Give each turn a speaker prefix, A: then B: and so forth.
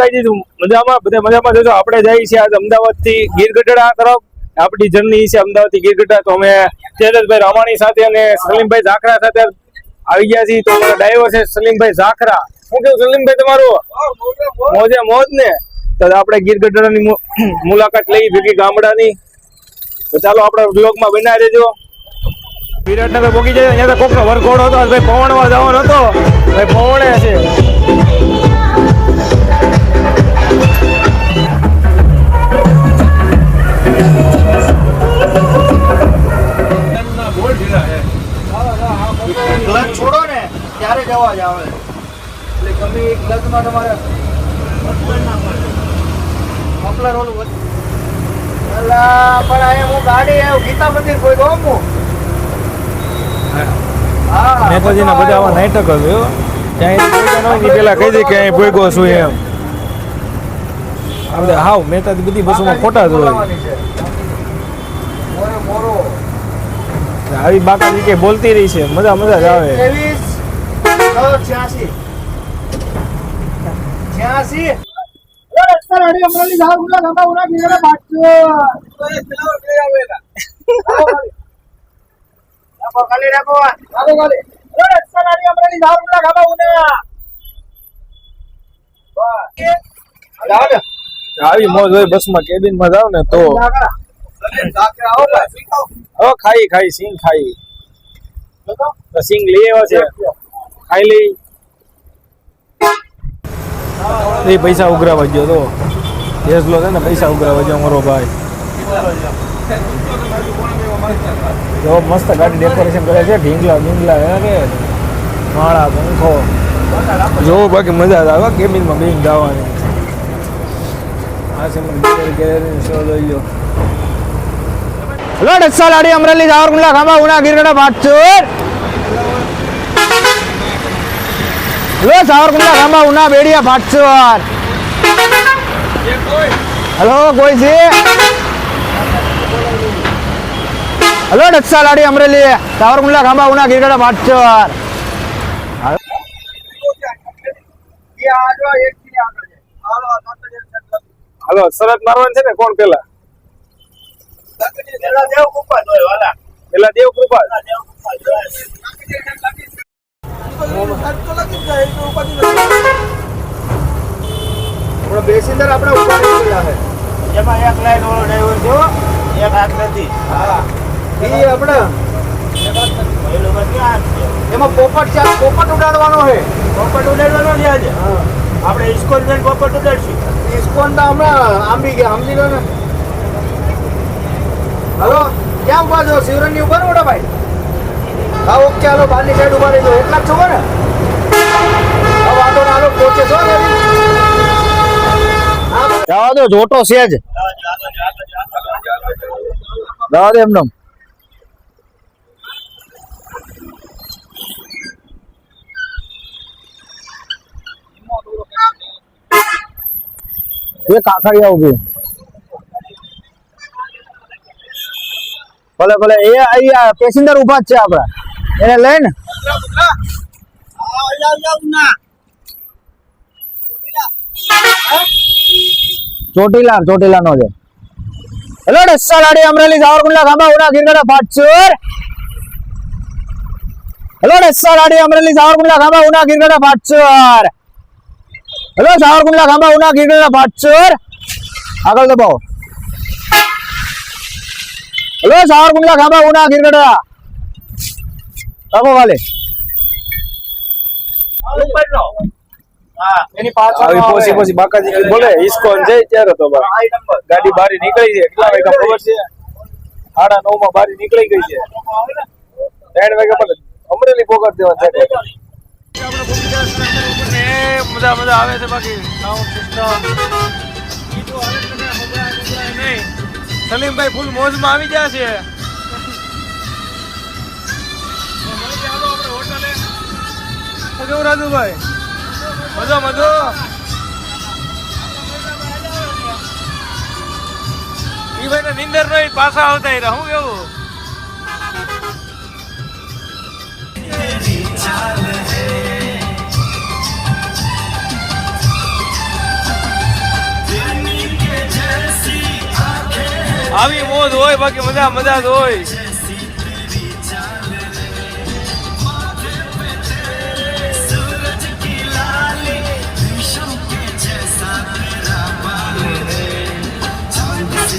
A: માતાજી મજામાં? બધા મજામાં જોજો આપણે જઈએ છીએ આજ અમદાવાદથી ગીરગઢડા તરફ. આપણી જર્ની છે અમદાવાદથી ગીરગઢડા. તો અમે તેજસભાઈ રામાણી સાથે અને સલીમભાઈ ઝાખરા સાથે આવી ગયા છીએ. તો ડ્રાઈવર છે સલીમભાઈ ઝાખરા. શું કેવું સલીમભાઈ તમારું? મોજે મોજ ને? તો આપણે ગીરગઢડાની ની મુલાકાત લઈ ભેગી ગામડાની. તો ચાલો આપણે બ્લોગમાં બનાવી દેજો વિરાટનગર પોકી જાય અહીંયા તો કોકનો વરઘોડો હતો. ભાઈ પવણવા જવાનો હતો. ભાઈ પવણે છે.
B: ક્લચ છોડો ને ત્યારે જ અવાજ આવે. એટલે ગમે એ ક્લચમાં તમારે મફલર ઓલું અલા, પણ અહીંયા હું ગાડી આવ્યો ગીતા મંદિર કોઈ ગમ હું?
A: નેતાજીના બધા આવા નાટક હતું ત્યાં પેલા કહી દે કે અહીં ભોગો છું એમ. આપણે હાવ મહેતાજી બધી બસોમાં ખોટા જ હોય
B: બોલાવાની છે. મોરે મોરો
A: આવી બાકાજી કે બોલતી રહી છે. મજા મજા જ આવે.
B: છ્યાસી છ્યાસી
A: આવી મોજ હોય કેબીનમાં જાવ ને તો. હવે ખાઈ ખાઈ, સિંગ ખાઈ. સિંગ લઈ આવ્યા છે. ખાઈ લઈ. એ પૈસા ઉઘરાવા ગયો તો. હેસલો છે ને, પૈસા ઉઘરાવા ગયો મારો ભાઈ. જો મસ્ત ગાડી ડેકોરેશન કરે છે, ઢીંગલા ઢીંગલા, હે કે? માળા, પંખો. જો બાકી મજા આવે કેબિનમાં બેન જવાની. આ છે મને ગેલેરી શો લઈ લો hello ડસ્સા લાડી Amreli જાવરકુંડલા Khambha Una Girgadha Bhatchor hello Savarkundla Khambha Una Bediya Bhatchor hello કોઈ છે હલો ડસ્સા લાડી અમરેલી સાવરકુંડલા ખાંભા ઉના ગીરગઢા ભાટચોર હાલો શરત મારવાનું છે ને કોણ પેલા પેલા દેવ કૃપા
B: આપણે બેસીને આપણે ઊભા રહી ગયેલા છે
C: એમાં એક લાઈન વાળો ડ્રાઈવર જો એક હાથ નથી
B: હા ઈ આપણે એમાં પોપટ છે પોપટ ઉડાડવાનો છે.
C: પોપટ ઉડાડવાનો છે આજે. આપણે ઇસ્કોન જઈને પોપટ ઉડાડશું.
B: ઇસ્કોન તો હમણાં આંબી ગયા સમજી લો ને. હલો ક્યાં ઊભા છો શિવરનની ઊભા મોટા ભાઈ. હા ઓકે હાલો બહારની સાઈડ ઊભા રહેજો. એટલા જ છો ને. વાંધો ના હાલો પહોંચે છો ને જવા દો, જોટો છે જ. જવા દે એમને એ કાકડિયા ઊભી ભલે ભલે. એ અહીંયા પેસેન્જર ઊભા જ છે આપડા એને લઈને. ચોટીલા ચોટીલા નો છે. હેલો ડસ્સા લાડી અમરેલી, સાવરકુંડલા ખાંભા ઉના ગીરગઢા પાટચોર હેલો ડસ્સા લાડી અમરેલી, સાવરકુંડલા ખાંભા ઉના ગીરગઢા પાટચોર હેલો, સાવરકુંડલા ખાંભા ઉના ગીરગઢા પાટચોર આગળ દબાવો. ખાંભા ઉના ગીરગઢા રાખો વાલે. એની
A: આવી પોસી પોસી બાકાજી બોલે ઇસ્કોન જઈ ત્યારે તો. ગાડી બારી નીકળી છે કેટલા વાગ્યા ખબર છે. સાડા નવમાં બારી નીકળી ગઈ છે. ત્રણ વાગ્યા પર અમરેલી પોગટ દેવા છે. મજા મજા આવે છે બાકી. સલીમભાઈ ફૂલ મોજમાં આવી ગયા છે. કેવું રાજુભાઈ? મજો મજો ઈ ભાઈ ને નિંદર નો પાછા આવતા રહ્યા હું કેવું? આવી મોજ હોય બાકી મજા મજા જ હોય.